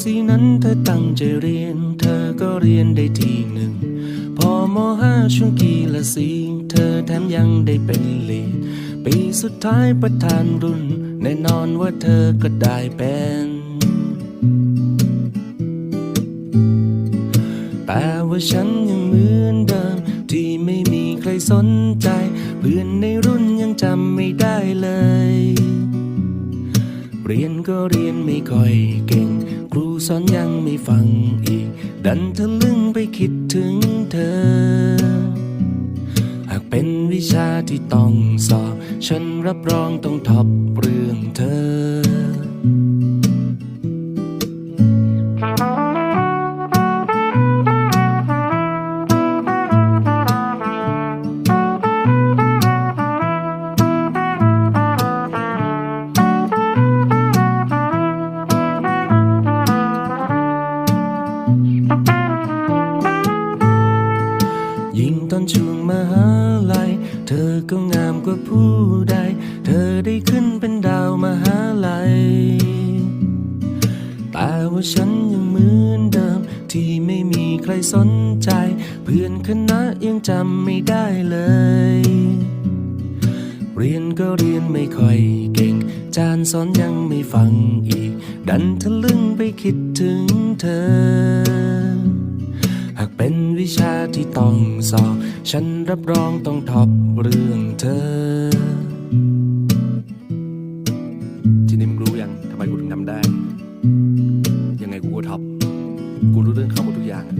สีนั้นเธอตั้งใจเรียน เธอก็เรียนได้ทีหนึ่ง พอมห้าช่วงกีละสีเธอแถมยังได้เป็นเลดปีสุดท้ายประธานรุ่น แน่นอนว่าเธอก็ได้เป็นแต่ว่าฉันยังเหมือนเดิม ที่ไม่มีใครสนใจ เพื่อนในรุ่น เรียนก็เรียนไม่ค่อยเก่ง ครูสอนยังไม่ฟังอีก ดันทะลึ่งไปคิดถึงเธอ หากเป็นวิชาที่ต้องสอบ ฉันรับรองต้องท็อปเรื่องเธอ อนช่วงมหาลัย เธอก็งามกว่าผู้ใด เธอได้ขึ้นเป็นดาวมหาลัย แต่ว่าฉันยังเหมือนเดิม ที่ไม่มีใครสนใจ เพื่อนคณะยังจำไม่ได้เลย เรียนก็เรียนไม่ค่อยเก่ง จานสอนยังไม่ฟังอีก ดันทะลึ่งไปคิดถึงเธอ เป็นวิชาที่ต้องสอบ ฉันรับรองต้องท็อปเรื่องเธอ ทีนี้มึงรู้ยังทำไมกูถึงทำได้ ยังไงกูก็ท็อป กูรู้เรื่องเขาหมดทุกอย่างอะ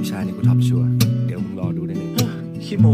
วิชานี้กูท็อปชัวร์เดี๋ยวมึงรอดูได้เลยขี้โม